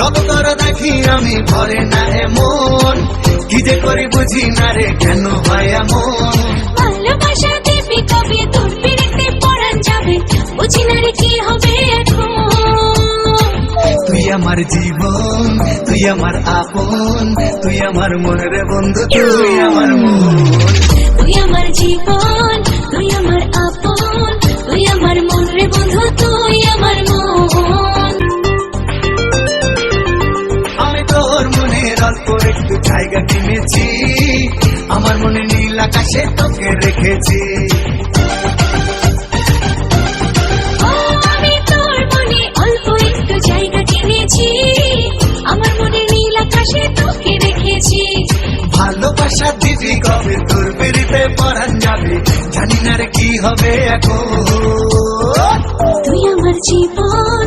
যত তোর দেখি আমি ভরে না এমন। কি যে করি বুঝি না রে কেন হয় এমন? ভালোবাসা দেবে কবে পিড়িতে পড়ান যাবে? বুঝি না রে কি হবে তুই আমার জীবন তুই আমার আপন তুই আমার মন রে বন্ধু তুই আমার মন। তুই আমার জীবন তুই আমার আপন তুই আমার মন রে বন্ধু তুই আমার অল্প একটু জায়গা কিনেছি। আমার মনে নীল আকাশে তোকে রেখেছি। ভালোবাসা দিদি কবে? তোর বেরিতে পরান যাবে। জানি না রে কি হবে এখন। তুই আমার জীবন।